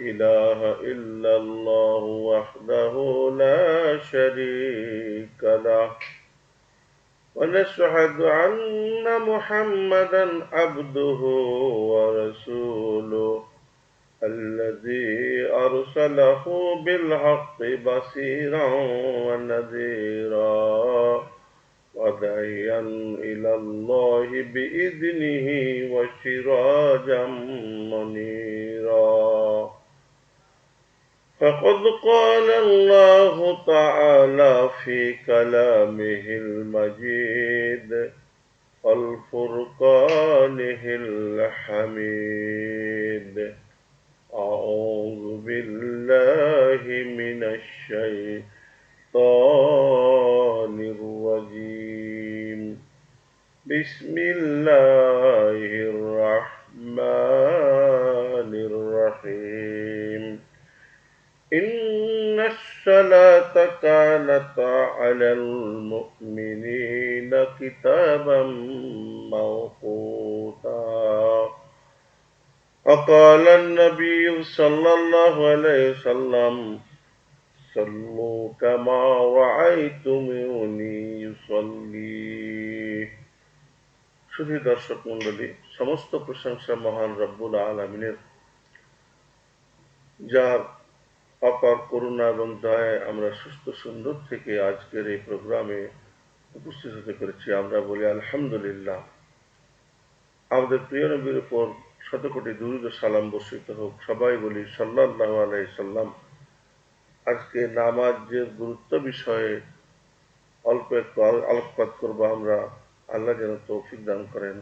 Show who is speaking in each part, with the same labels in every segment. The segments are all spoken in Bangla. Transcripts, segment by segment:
Speaker 1: إله إلا الله وحده لا شريك له. ونشهد أن محمدا عبده ورسوله الذي أرسله بالحق بصيرا ونذيرا. وداعيا إلى الله بإذنه وسراجا منيرا فقد قال الله تعالى في كلامه المجيد والفرقانه الحميد أعوذ بالله من الشيطان بسم الله الرحمن الرحيم. إن الصلاة كانت على المؤمنين كتابا موقوتا. وقال النبي صلى الله عليه وسلم صلوا كما رأيتموني يصلي শুধু দর্শক মন্ডলী, সমস্ত প্রশংসা মহান রব্বুল আলমিনের। যার অপার করুণা এবং দয়ায় আমরা সুস্থ সুন্দর থেকে আজকের এই প্রোগ্রামে উপস্থিত হতে পেরেছি, আমরা বলি আলহামদুলিল্লাহ। আমাদের প্রিয় নবীর উপর শতকোটি দুরুদ ও সালাম বর্ষিত হোক, সবাই বলি সাল্লাহ আলাই সাল্লাম। আজকে নামাজের গুরুত্ব বিষয়ে অল্প একটু আল- আলোকপাত করব আমরা। আল্লাহ যেন তৌফিক দান করেন।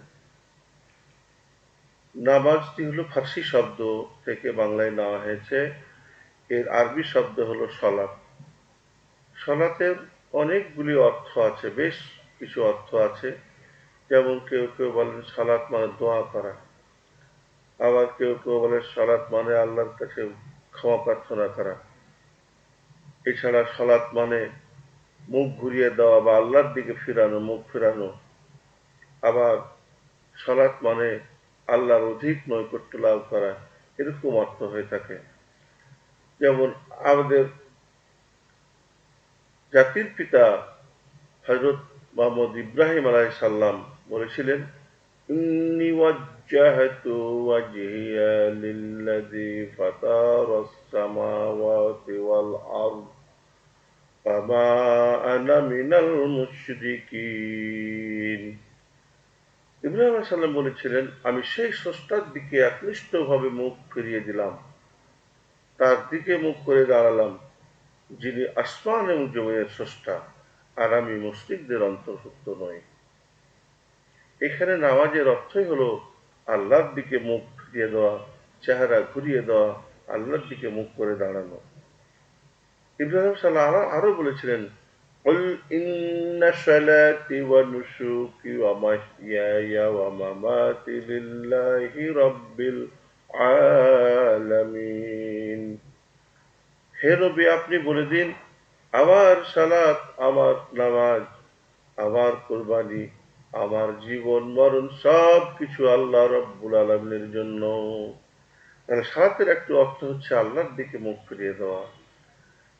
Speaker 1: নামাজটি হলো ফার্সি শব্দ থেকে বাংলায় নেওয়া হয়েছে। এর আরবি শব্দ হলো সলাপ সলাতের অনেকগুলি অর্থ আছে, বেশ কিছু অর্থ আছে। যেমন কেউ কেউ বলেন সালাত মানে দোয়া করা। আবার কেউ কেউ বলে সালাত মানে আল্লাহর কাছে ক্ষমা প্রার্থনা করা। এছাড়া সলাৎ মানে মুখ ঘুরিয়ে দেওয়া বা আল্লাহর দিকে ফিরানো, মুখ ফিরানো। আবার সলাৎ মানে আল্লাহর অধিক নৈকট্য লাভ করা এরকম অর্থ হয়ে থাকে যেমন আমাদের জাতির পিতা হজরত মোহাম্মদ ইব্রাহিম আলাই সাল্লাম বলেছিলেন إني وجهت وجهي للذي فطر السماوات والأرض وما أنا من المشركين ইব্রাহিম সাল্লাম বলেছিলেন, আমি সেই স্রষ্টার দিকে একনিষ্ঠভাবে মুখ ফিরিয়ে দিলাম। তার দিকে মুখ করে দাঁড়ালাম, যিনি আসমান এবং জমিনের স্রষ্টা, আর আমি মুসলিকদের অন্তর্ভুক্ত নই। এখানে নামাজের অর্থই হলো আল্লাহর দিকে মুখ ফিরিয়ে দেওয়া, চেহারা ঘুরিয়ে দেওয়া, আল্লাহর দিকে মুখ করে দাঁড়ানো। ইব্রাহিম সাল্লাহ আরো- আরও বলেছিলেন قل إن صلاتي ونسكي ومحياي ومماتي لله رب العالمين হে নবী আপনি বলে দিন আমার সালাত আমার নামাজ আমার কোরবানি আমার জীবন মরণ সব কিছু আল্লাহ রব্বুল আলমের জন্য মানে সালাতের একটু অর্থ হচ্ছে আল্লাহর দিকে মুখ ফিরিয়ে দেওয়া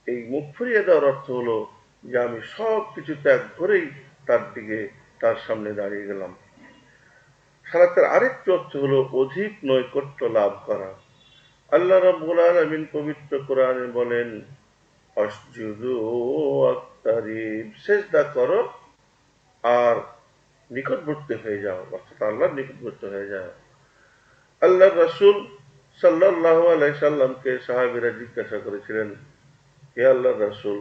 Speaker 1: এই মুখ ফিরিয়ে দেওয়ার অর্থ হলো যে আমি সব কিছু ত্যাগ করেই তার দিকে, তার সামনে দাঁড়িয়ে গেলাম। সালাতের আরেকটি অর্থ হলো অধিক নৈকট্য লাভ করা। আল্লাহ রব্বুল আলমিন পবিত্র কোরআনে বলেন আর নিকটবর্তী হয়ে যাও। অর্থাৎ আল্লাহর নিকটবর্তী হয়ে যাও আল্লাহ রসুল সাল্লাহ আলাই সাল্লামকে সাহাবিরা জিজ্ঞাসা করেছিলেন, হে আল্লাহ রসুল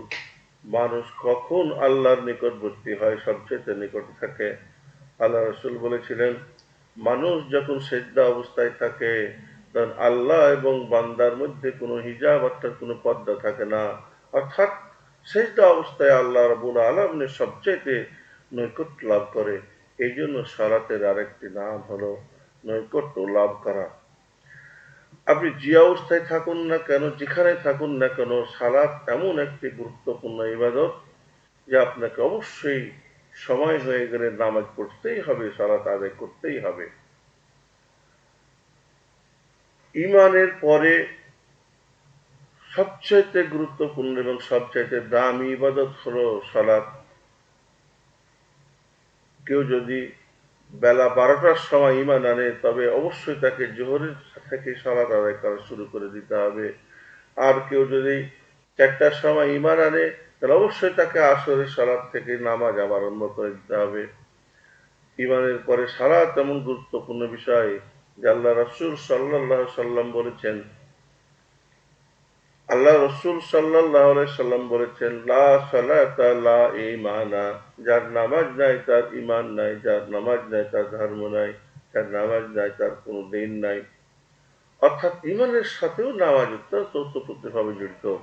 Speaker 1: মানুষ কখন আল্লাহর নিকটবর্তী হয় সবচেয়ে নিকট থাকে? আল্লাহ রসুল বলেছিলেন, মানুষ যখন সেজদা অবস্থায় থাকে, তখন আল্লাহ এবং বান্দার মধ্যে কোনো হিজাব অর্থাৎ কোনো পদ্মা থাকে না। অর্থাৎ সেজদা অবস্থায় আল্লাহ রবুল আলমের সবচেয়ে নৈকট্য লাভ করে। এই জন্য সালাতের আরেকটি নাম হলো নৈকট্য লাভ করা। আপনি যে অবস্থায় থাকুন না কেন, যেখানে থাকুন না কেন, সালাত এমন একটি গুরুত্বপূর্ণ ইবাদত যে আপনাকে অবশ্যই সময় হয়ে গেলে নামাজ পড়তেই হবে, সালাত আদায় করতেই হবে। ইমানের পরে সবচাইতে গুরুত্বপূর্ণ এবং সবচাইতে দামি ইবাদত হলো সলাৎ কেউ যদি বেলা বারোটার সময় ইমান আনে, তবে অবশ্যই তাকে জোহরের থেকে সলাৎ আদায় করা শুরু করে দিতে হবে। আর কেউ যদি চারটার সময় ইমান আনে, তাহলে অবশ্যই তাকে আসরের সালাদ থেকে নামাজ আবার আরম্ভ করে দিতে হবে। ইমানের পরে সালাদ তেমন গুরুত্বপূর্ণ বিষয় যে আল্লাহ রসুল সাল্লাহ সাল্লাম বলেছেন, আল্লাহ রসুল সাল্লাহ সাল্লাম বলেছেন, লা সালাতা লা ইমানা যার নামাজ নাই তার ইমান নাই, যার নামাজ নাই তার ধর্ম নাই, যার নামাজ নাই তার কোনো দিন নাই। অর্থাৎ ইমানের সাথেও নামাজ অত্যন্ত ওতপ্রোতভাবে জড়িত।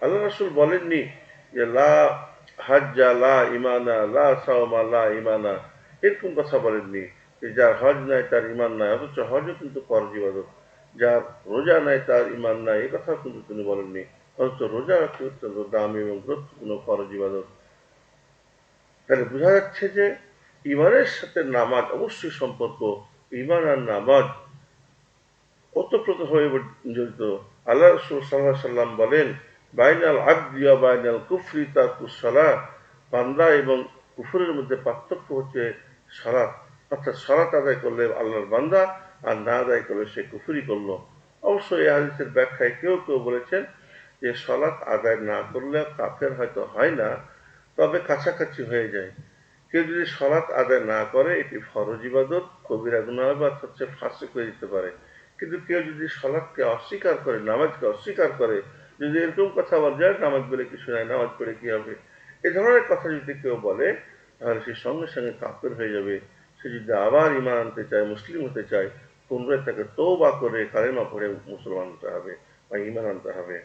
Speaker 1: আল্লাহ রসুল বলেননি যে, লা হাজ্জা, লা ইমানা লা সাওমা, লা ইমানা এরকম কথা বলেননি যে, যার হজ নাই, তার ইমান নাই, অথচ হজও কিন্তু ফরজ ইবাদত। যার রোজা নাই, তার ইমান নাই। এ কথা কিন্তু তিনি বলেননি। অথচ রোজা একটি অত্যন্ত দামি এবং গুরুত্বপূর্ণ ফরজ ইবাদত। তাহলে বোঝা যাচ্ছে যে ইমানের সাথে নামাজ অবশ্যই সম্পর্ক। ইমান আর নামাজ ওতপ্রোত হয়ে জড়িত আল্লাহ রসুল সাল্লাহ সাল্লাম বলেন, বাইনাল আব্দিয়া বাইনাল কুফরি তা কুসলা বান্দা এবং কুফুরের মধ্যে পার্থক্য হচ্ছে সরাত অর্থাৎ সরাত আদায় করলে আল্লাহর বান্দা, আর না আদায় করলে সে কুফুরি করল। অবশ্যই এই হাদিসের ব্যাখ্যায় কেউ কেউ বলেছেন যে সলাৎ আদায় না করলে কাফের হয়তো হয় না, তবে কাছাকাছি হয়ে যায়। কেউ যদি সলাৎ আদায় না করে, এটি ফরজ ইবাদত, কবিরা গুণা হবে অর্থাৎ সে ফাঁসে করে দিতে পারে। কিন্তু কেউ যদি সলাৎকে অস্বীকার করে, নামাজকে অস্বীকার করে, যদি এরকম কথা বলা যায় নামাজ বলে কিছু নাই, নামাজ পড়ে কি হবে? এ ধরনের কথা যদি কেউ বলে, তাহলে সে সঙ্গে সঙ্গে কাপের হয়ে যাবে। সে যদি আবার ইমান আনতে চায়, মুসলিম হতে চায় পুনরায় তাকে বা করে, কালেমা পড়ে মুসলমান হতে হবে বা ইমান আনতে হবে।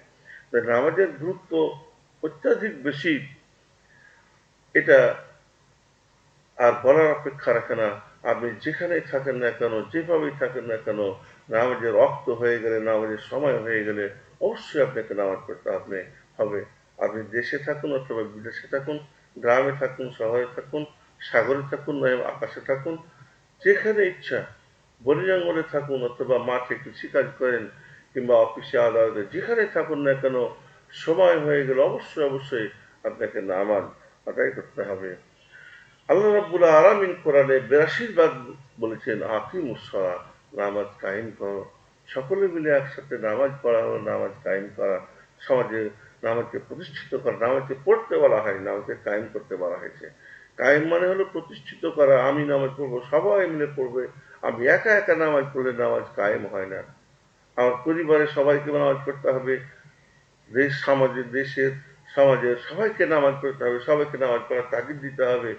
Speaker 1: নামাজের গুরুত্ব অত্যাধিক বেশি। এটা আর বলার অপেক্ষা রাখে না। আপনি যেখানেই থাকেন না কেন, যেভাবেই থাকেন না কেন, নামাজের রক্ত হয়ে গেলে, নামাজের সময় হয়ে গেলে অবশ্যই আপনাকে নামাজ পড়তে আপনি হবে। আপনি দেশে থাকুন অথবা বিদেশে থাকুন, গ্রামে থাকুন, শহরে থাকুন, সাগরে থাকুন না আকাশে থাকুন, যেখানে ইচ্ছা, বনি জঙ্গলে থাকুন অথবা মাঠে কৃষিকাজ করেন কিংবা অফিসে, আদালতে, যেখানে থাকুন না কেন, সময় হয়ে গেলে অবশ্যই অবশ্যই আপনাকে নামাজ আদায় করতে হবে। আল্লাহ রাবুল্লাহ আরামিন কোরআনে বেরাশির বাদ বলেছেন, আকিম উৎসরা নামাজ কাহিন করো। সকলে মিলে একসাথে নামাজ পড়া হলো, নামাজ কায়েম করা। সমাজে নামাজকে প্রতিষ্ঠিত করা, নামাজকে পড়তে বলা হয় নামাজকে কায়েম করতে বলা হয়েছে। কায়েম মানে হলো প্রতিষ্ঠিত করা, আমি নামাজ পড়ব, সবাই মিলে পড়বে। আমি একা একা নামাজ পড়লে নামাজ কায়েম হয় না। আমার পরিবারের সবাইকে নামাজ পড়তে হবে। দেশ সমাজের দেশের, সমাজের সবাইকে নামাজ পড়তে হবে, সবাইকে নামাজ পড়ার তাগিদ দিতে হবে।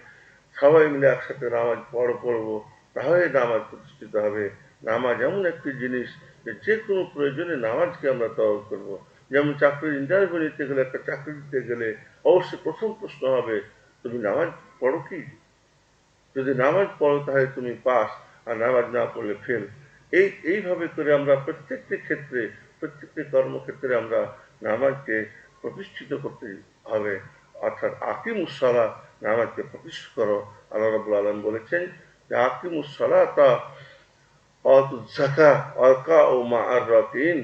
Speaker 1: সবাই মিলে একসাথে নামাজ পড়, পড়ব। তাহলে নামাজ প্রতিষ্ঠিত হবে। নামাজ এমন একটি জিনিস যে কোনো প্রয়োজনে নামাজকে আমরা তলব করব। যেমন চাকরির ইন্টারভিউ নিতে গেলে, একটা চাকরি দিতে গেলে অবশ্যই প্রথম প্রশ্ন হবে, তুমি নামাজ পড়ো কি? যদি নামাজ পড়ো, তাহলে তুমি পাস, আর নামাজ না পড়লে ফেল এই, এইভাবে করে আমরা প্রত্যেকটি ক্ষেত্রে, প্রত্যেকটি কর্মক্ষেত্রে আমরা নামাজকে প্রতিষ্ঠিত করতে হবে। অর্থাৎ আকিম উসালা নামাজকে প্রতিষ্ঠা করো, আল্লাহ রবুল আলম বলেছেন যে আকিম উসালা তা অকা ও মা আর রকিন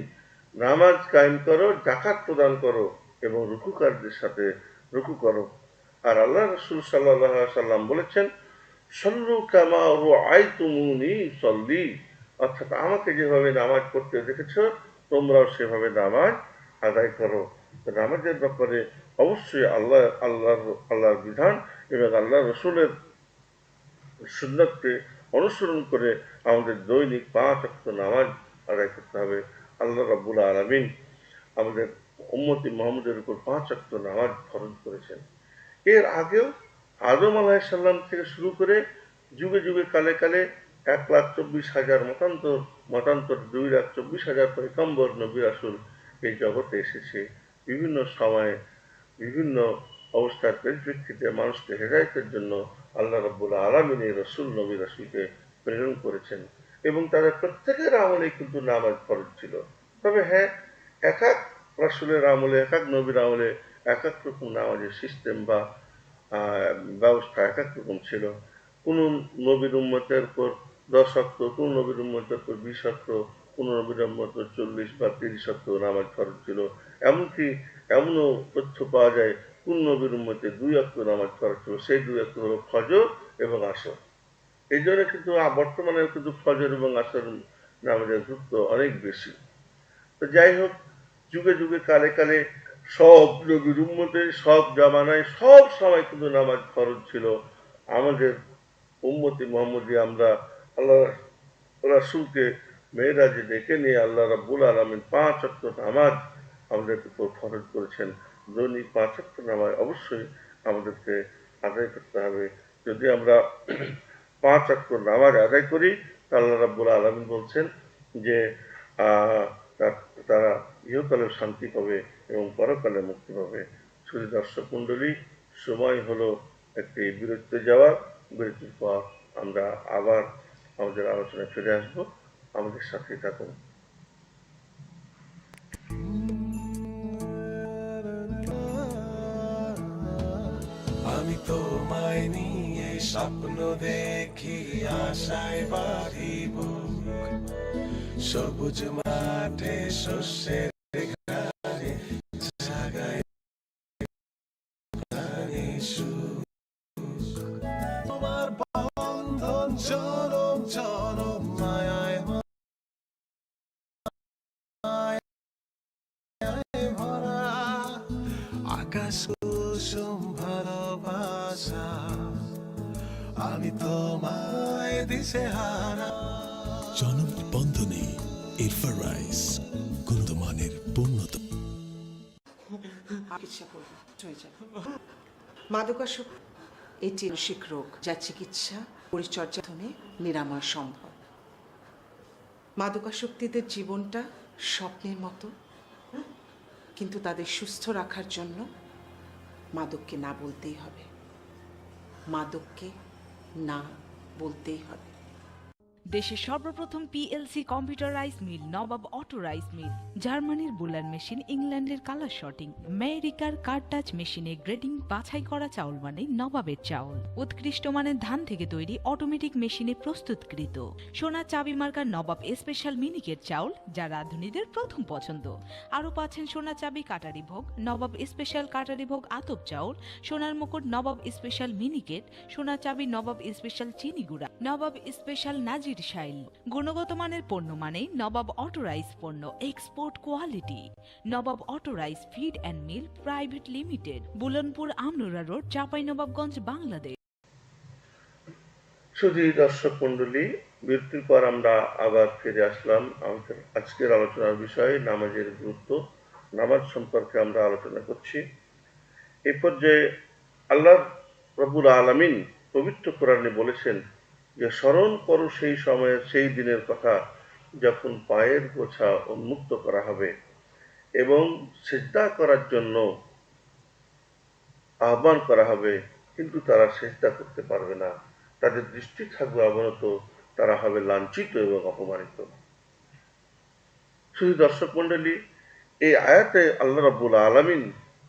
Speaker 1: নামাজ কায়েম করো জাকাত প্রদান করো এবং রুকুকারদের সাথে রুকু করো। আর আল্লাহ রসুল সাল্লাহ সাল্লাম বলেছেন, সল্লু কামা রু আই তুমুনি সল্লি অর্থাৎ আমাকে যেভাবে নামাজ পড়তে দেখেছ, তোমরাও সেভাবে নামাজ আদায় করো। নামাজের ব্যাপারে অবশ্যই আল্লাহ আল্লাহ আল্লাহর বিধান এবং আল্লাহ রসুলের সুন্নতকে অনুসরণ করে আমাদের দৈনিক পাঁচ অক্ট নামাজ আদায় করতে হবে। আল্লাহ রাবুল আলমিন আমাদের উম্মতি মোহাম্মদের উপর পাঁচ অক্ট নামাজ ফরজ করেছেন। এর আগেও আদম আলাহিসাল্লাম থেকে শুরু করে যুগে যুগে কালে কালে এক লাখ চব্বিশ হাজার মতান্তর মতান্তর দুই লাখ চব্বিশ হাজার পরিকম্বর নবী রাসুল এই জগতে এসেছে। বিভিন্ন সময়ে বিভিন্ন অবস্থার পরিপ্রেক্ষিতে মানুষকে হেদায়তের জন্য আল্লাহ রব্বুল আলমিনী রসুল নবী রসুলকে প্রেরণ করেছেন এবং তাদের প্রত্যেকের আমলে কিন্তু নামাজ ফরজ ছিল। তবে হ্যাঁ এক এক রসুলের আমলে এক এক নবীর আমলে এক এক রকম নামাজের সিস্টেম বা ব্যবস্থা এক এক রকম ছিল। কোন নবীর উম্মতের উপর দশ অক্ট কোন নবীর উম্মতের উপর বিশ অক্ট পনেরো নবীর মতো চল্লিশ বা তিরিশ সপ্তাহ নামাজ ফরজ ছিল। এমনকি এমনও তথ্য পাওয়া যায় মধ্যে দুই অক্ট নামাজ ফরজ ছিল, সেই দুই অক্ট হলো ফজর এবং আসর। এই জন্য কিন্তু বর্তমানে কিন্তু ফজর এবং আসর নামাজের গুরুত্ব অনেক বেশি। তো যাই হোক, যুগে যুগে কালে কালে সব নবীর উম্মতে, সব জামানায়, সব সময় কিন্তু নামাজ ফরজ ছিল। আমাদের উম্মতি মোহাম্মদী আমরা আল্লাহ রাসুলকে মেয়েরাজে ডেকে নিয়ে আল্লাহ রাব্বুল আলমিন পাঁচ অক্ট নামাজ আমাদের উপর ফরজ করেছেন। দৈনিক পাঁচ অক্ট নামাজ অবশ্যই আমাদেরকে আদায় করতে হবে। যদি আমরা পাঁচ অক্ট নামাজ আদায় করি আল্লাহ রাব্বুল আলমিন বলছেন যে তারা ইহকালে শান্তি পাবে এবং পরকালে মুক্তি পাবে। শুধু দর্শক মণ্ডলী, সময় হলো একটি বিরতিতে যাওয়া। বিরতির পর আমরা আবার আমাদের আলোচনায় ফিরে আসব। আমাদের সাথে থাকুন।
Speaker 2: আমি তোমায় নিয়ে স্বপ্ন দেখি আশায় বাড়িব সবুজ মাঠে শস্যের জনম
Speaker 3: বন্ধনে ইরফা রাইস গুণমানের পূর্ণতা।
Speaker 4: চিকিৎসা করব হয়ে যাবে মাদকাসক এটি মানসিক রোগ যা চিকিৎসা নিরাময় সম্ভব। মাদকাসক্তিদের জীবনটা স্বপ্নের মতো কিন্তু তাদের সুস্থ রাখার জন্য মাদককে না বলতেই হবে। মাদককে না বলতেই হবে।
Speaker 5: দেশের সর্বপ্রথম PLC computerise mill Nawab auto rice mill জার্মানির বুলার মেশিন, ইংল্যান্ডের কালার শটিং। আমেরিকার কার টাচ মেশিনে গ্রেডিং, বাছাই করা চাউল মানে নবাবের চাউল। উৎকৃষ্ট মানের ধান থেকে তৈরি অটোমেটিক মেশিনে প্রস্তুতকৃত। সোনা চাবি মার্কার নবাব স্পেশাল মিনিকেট চাউল, যা রাঁধুনিদের প্রথম পছন্দ। আরও পাচ্ছেন সোনা চাবি কাটারি ভোগ, নবাব স্পেশাল কাটারি ভোগ আতপ চাউল, সোনার মুকুট নবাব স্পেশাল মিনিকেট, সোনা চাবি নবাব স্পেশাল চিনি গুঁড়া, নবাব স্পেশাল শাইল গুণগত মানের পণ্য মানে নবাব অটোরাইজ পণ্য export quality Nawab auto rice feed and mill private limited Bulonpur Amnura road Chapainawabganj, Bangladesh.
Speaker 1: শুধু দর্শক মণ্ডলী, বিরতির পর আমরা আবার ফিরে আসলাম আমাদের আজকের আলোচনার বিষয়, নামাজের গুরুত্ব। নামাজ সম্পর্কে আমরা আলোচনা করছি। এই পর্যায়ে আল্লাহ রবুল আলমিন পবিত্র কোরআনে বলেছেন যে স্মরণ করো সেই সময়ের, সেই দিনের কথা যখন পায়ের গোছা উন্মুক্ত করা হবে এবং সেজদা করার জন্য আহ্বান করা হবে, কিন্তু তারা সেজদা করতে পারবে না। তাদের দৃষ্টি থাকবে অবনত, তারা হবে লাঞ্ছিত এবং অপমানিত। শুধু দর্শক মন্ডলী এই আয়াতে আল্লাহ রাব্বুল আলামিন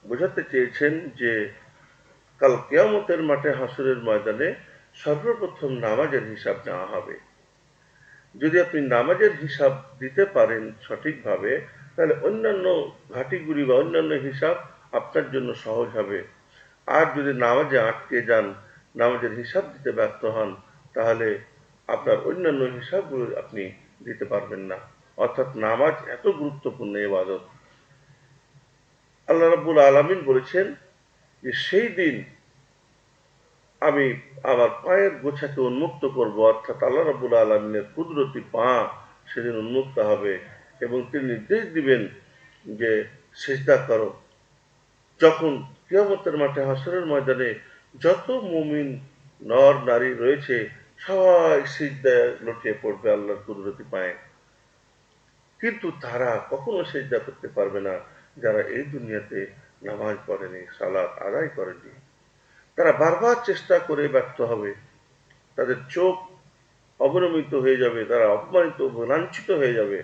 Speaker 1: বোঝাতে চেয়েছেন যে, কাল কেয়ামতের মাঠে হাসুরের ময়দানে সর্বপ্রথম নামাজের হিসাব নেওয়া হবে। যদি আপনি নামাজের হিসাব দিতে পারেন সঠিকভাবে, তাহলে অন্যান্য ঘাটিগুলি বা অন্যান্য হিসাব আপনার জন্য সহজ হবে। আর যদি নামাজে আটকে যান, নামাজের হিসাব দিতে ব্যর্থ হন, তাহলে আপনার অন্যান্য হিসাবগুলো আপনি দিতে পারবেন না। অর্থাৎ নামাজ এত গুরুত্বপূর্ণ ইবাদত। আল্লাহ রাব্বুল আলামিন বলেছেন যে, সেই দিন আমি আমার পায়ের গোছাকে উন্মুক্ত করব, অর্থাৎ আল্লাহ রাব্বুল আলমিনের কুদরতি পা সেদিন উন্মুক্ত হবে এবং তিনি নির্দেশ দিবেন যে সেজদা করো। যখন কিয়ামতের মাঠে হাসরের ময়দানে যত মুমিন নর, নারী রয়েছে, সবাই সিজদায় লটিয়ে পড়বে আল্লাহর কুদরতি পায়ে। কিন্তু তারা কখনো সেজদা করতে পারবে না, যারা এই দুনিয়াতে নামাজ পড়েনি, সালাত আদায় করেনি। তারা বারবার চেষ্টা করে ব্যর্থ হবে। তাদের চোখ অবনমিত হয়ে যাবে, তারা অপমানিত লাঞ্ছিত হয়ে যাবে।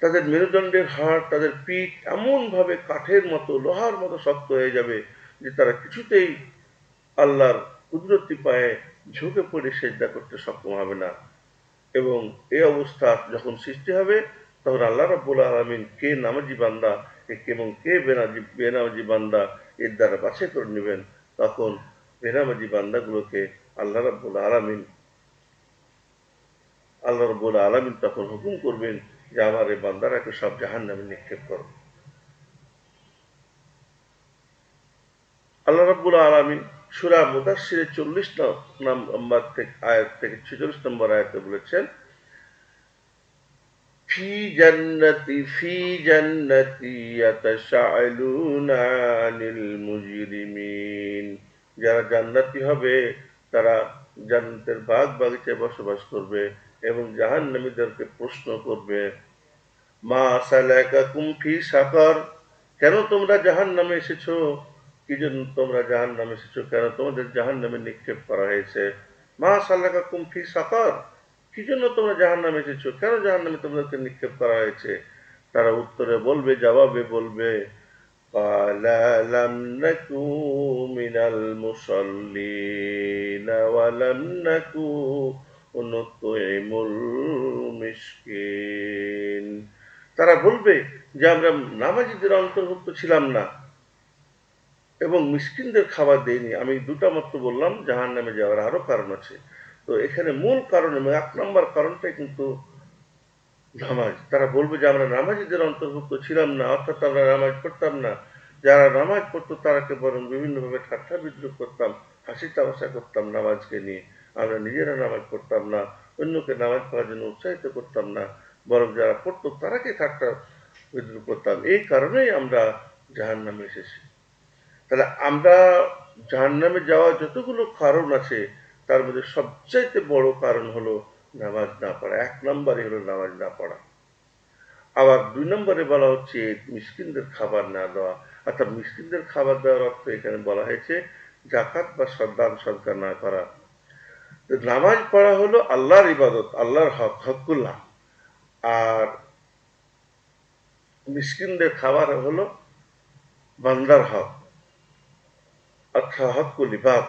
Speaker 1: তাদের মেরুদণ্ডের হাড়, তাদের পিঠ এমনভাবে কাঠের মতো, লোহার মতো শক্ত হয়ে যাবে যে তারা কিছুতেই আল্লাহর কুদরতি পায়ে ঝুঁকে পড়ে সেজদা করতে সক্ষম হবে না। এবং এই অবস্থা যখন সৃষ্টি হবে, তখন আল্লাহ রাব্বুল আলমিন কে নামাজি বান্দা এ- এবং কে বেনাজি, বেনামাজি বান্দা এর দ্বারা বাছাই করে নেবেন? তখন বেনামাজি বান্দাগুলোকে আল্লাহ রাব্বুল আলমিন, আল্লাহ রব্বুল আলমিন তখন হুকুম করবেন যে আমার এই বান্দারাকে সব জাহান নামে নিক্ষেপ করো। আল্লাহ রব্বুল আলমিন সুরা মুদাসিরে চল্লিশ নম্বর থেকে, আয়াত থেকে ছেচল্লিশ নম্বর আয়াতে বলেছেন ফি জান্নাতি ফি জান্নাতি ইয়াতাসাআলুনা আনিল মুজরিমিন যারা জান্নাতি হবে, তারা জান্নাতের বাগ বাগিচায় বসবাস করবে এবং জাহান্নামীদেরকে প্রশ্ন করবে, মা সালাকাকুম ফি সাকার, কেন তোমরা জাহান নামে এসেছ? কি জন্য তোমরা জাহান নামে এসেছ? কেন তোমাদের জাহান্নামে নিক্ষেপ করা হয়েছে? মা সালাকাকুম ফি সাকার কি জন্য তোমরা জাহান নামে এসেছ? কেন জাহান নামে তোমাদেরকে নিক্ষেপ করা হয়েছে? তারা উত্তরে বলবে, জবাবে বলবে তারা বলবে যে, আমরা নামাজিদের অন্তর্ভুক্ত ছিলাম না এবং মিসকিনদের খাবার দেয়নি আমি দুটা মাত্র বললাম জাহান নামে যাওয়ার আরও কারণ আছে। তো এখানে মূল কারণ এবং এক নম্বর কারণটাই কিন্তু নামাজ। তারা বলবে যে আমরা নামাজিদের অন্তর্ভুক্ত ছিলাম না, অর্থাৎ আমরা নামাজ পড়তাম না। যারা নামাজ পড়তো তারাকে বরং বিভিন্নভাবে ঠাট্টা বিদ্রুপ করতাম, হাসি তামাশা করতাম নামাজকে নিয়ে। আমরা নিজেরা নামাজ পড়তাম না, অন্যকে নামাজ পড়ার জন্য উৎসাহিত করতাম না, বরং যারা পড়তো তারাকে ঠাট্টা বিদ্রুপ করতাম। এই কারণেই আমরা জাহান নামে এসেছি। তাহলে আমরা জাহান নামে যাওয়ার যতগুলো কারণ আছে তার মধ্যে সবচাইতে বড় কারণ হলো নামাজ না পড়া। এক নম্বরে হলো নামাজ না পড়া। আবার দুই নম্বরে বলা হচ্ছে মিসকিনদের খাবার না দেওয়া। অর্থাৎ মিসকিনদের খাবার দেওয়ার অর্থ এখানে বলা হয়েছে জাকাত বা সদ্দান সদকা না করা। নামাজ পড়া হলো আল্লাহর ইবাদত, আল্লাহর হক হকুল্লাহ আর মিসকিনদের খাবার হলো বান্দার হক, অর্থাৎ হকুল ইবাদ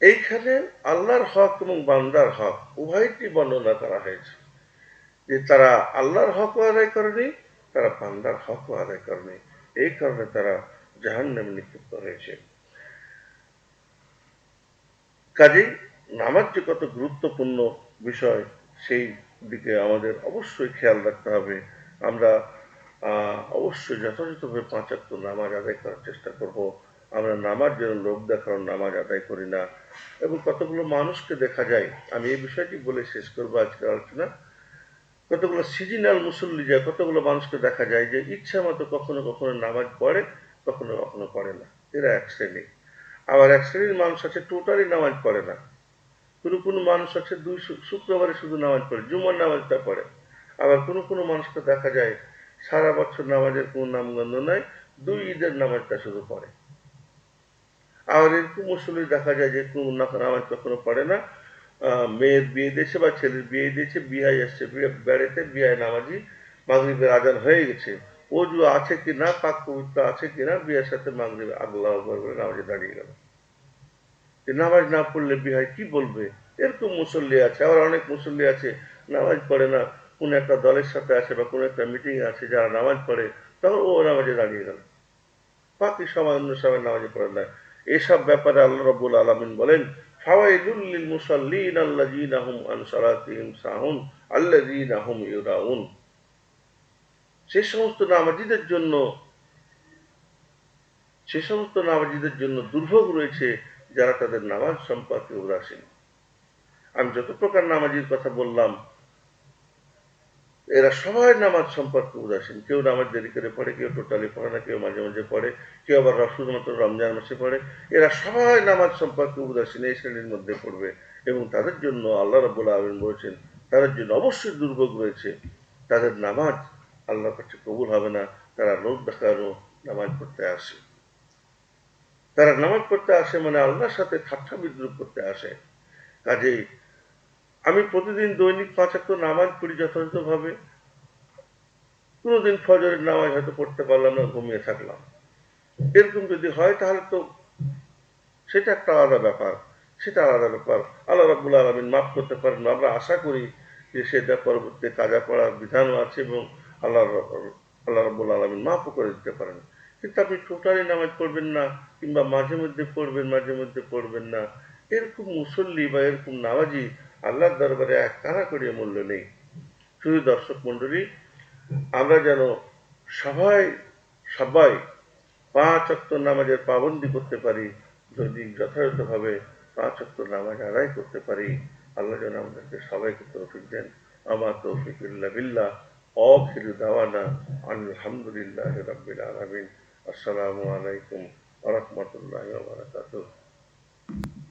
Speaker 1: এইখানে আল্লাহর হক এবং বান্দার হক, উভয়টি বর্ণনা করা হয়েছে। যে তারা আল্লাহর হকও আদায় করেনি, তারা বান্দার হকও আদায় করেনি। এই কারণে তারা জাহান নামে নিক্ষিপ্ত হয়েছে। কাজেই নামাজ যে কত গুরুত্বপূর্ণ বিষয়, সেই দিকে আমাদের অবশ্যই খেয়াল রাখতে হবে। আমরা অবশ্যই যথাযথভাবে পাঁচাত্ত নামাজ আদায় করার চেষ্টা করব। আমরা নামাজ যেন লোক দেখানোর নামাজ আদায় করি না এবং কতগুলো মানুষকে দেখা যায়, আমি এই বিষয়টি বলে শেষ করব আজকের আলোচনা। কতগুলো সিজনাল মুসল্লি যায়, কতগুলো মানুষকে দেখা যায় যে ইচ্ছা মতো কখনো কখনো নামাজ পড়ে, কখনো কখনো পড়ে না। এরা এক শ্রেণি। আবার এক শ্রেণির মানুষ আছে টোটালি নামাজ পড়ে না। কোনো কোনো মানুষ আছে, দুই শুক্রবারে শুধু নামাজ পড়ে, জুমার নামাজটা পড়ে। আবার কোনো কোনো মানুষকে দেখা যায়, সারা বছর নামাজের কোনো নামগন্ধ নাই, দুই ঈদের নামাজটা শুধু পড়ে। আবার এরকম মুসল্লি দেখা যায় যে কোনো নামাজ কখনো পড়ে না। মেয়ের বিয়ে দিয়েছে বা ছেলের বিয়ে দিয়েছে বিয়ে আসছে বেড়েতে বিয়ে নামাজি, মাগরীবের আজান হয়ে গেছে। অজু আছে কি না পাক পবিত্র আছে কি না বিয়ের সাথে মাগরীব আল্লাহ বলে নামাজে দাঁড়িয়ে গেল। নামাজ না পড়লে বিহায় কি বলবে? এরকম মুসল্লি আছে, আবার অনেক মুসল্লি আছে, নামাজ পড়ে না, কোন একটা দলের সাথে আছে বা কোনো একটা মিটিং আছে যারা নামাজ পড়ে, তখন ও নামাজে দাঁড়িয়ে গেল। বাকি সময় অন্য সময় নামাজে পড়ে না। এসব ব্যাপারে আল্লাহ রব্বুল আলমিন বলেন ইউরাউন। সে সমস্ত নামাজীদের জন্য, সে সমস্ত নামাজীদের জন্য দুর্ভোগ রয়েছে যারা তাদের নামাজ সম্পর্কে উদাসীন। আমি যত প্রকার নামাজির কথা বললাম এরা সবাই নামাজ সম্পর্কে উদাসীন। কেউ নামাজ দেরি করে পড়ে, কেউ টোটালি পড়ে না, কেউ মাঝে মাঝে পড়ে, কেউ আবার শুধুমাত্র রমজান মাসে পড়ে। এরা সবাই নামাজ সম্পর্কে উদাসীন এই শ্রেণির মধ্যে পড়বে এবং তাদের জন্য আল্লাহ রাবুল আলমিন বলেছেন তাদের জন্য অবশ্যই দুর্ভোগ রয়েছে। তাদের নামাজ আল্লাহর কাছে কবুল হবে না, তারা লোক দেখানো নামাজ পড়তে আসে। তারা নামাজ পড়তে আসে মানে আল্লাহর সাথে ঠাট্টা বিদ্রুপ করতে আসে। কাজেই আমি প্রতিদিন দৈনিক পাঁচাত্তর নামাজ পড়ি যথাযথভাবে। কোনোদিন ফজরের নামাজ হয়তো পড়তে পারলাম না, ঘুমিয়ে থাকলাম। এরকম যদি হয় তাহলে তো সেটা একটা আলাদা ব্যাপার, সেটা আলাদা ব্যাপার। আল্লাহ রাবুল আলমিন মাফ করতে পারেন। আমরা আশা করি যে সেটা পরবর্তী কাজা পড়ার বিধানও আছে এবং আল্লাহ আল্লাহ রব্বুল আলমিন মাফও করে দিতে পারেন। কিন্তু আপনি টোটালি নামাজ পড়বেন না, কিংবা মাঝে মধ্যে পড়বেন, মাঝে মধ্যে পড়বেন না। এরকম মুসল্লি বা এরকম নামাজি আল্লাহর দরবারে এক কানা করিয়ে মূল্য নেই। শুধু দর্শক মণ্ডলী, আমরা যেন সবাই সবাই পাঁচ অক্ত নামাজের পাবন্দি করতে পারি, যদি যথাযথভাবে পাঁচ অক্ত নামাজ আদায় করতে পারি। আল্লাহ যেন আমাদেরকে সবাইকে তৌফিক দেন। আমার তৌফিক ইল্লা বিল্লাহ। অখিরু দাওয়ানা আলহামদুলিল্লাহ রাব্বিল আলামিন। আসসালামু আলাইকুম ওয়া রাহমাতুল্লাহি ওয়া বারাকাতুহু।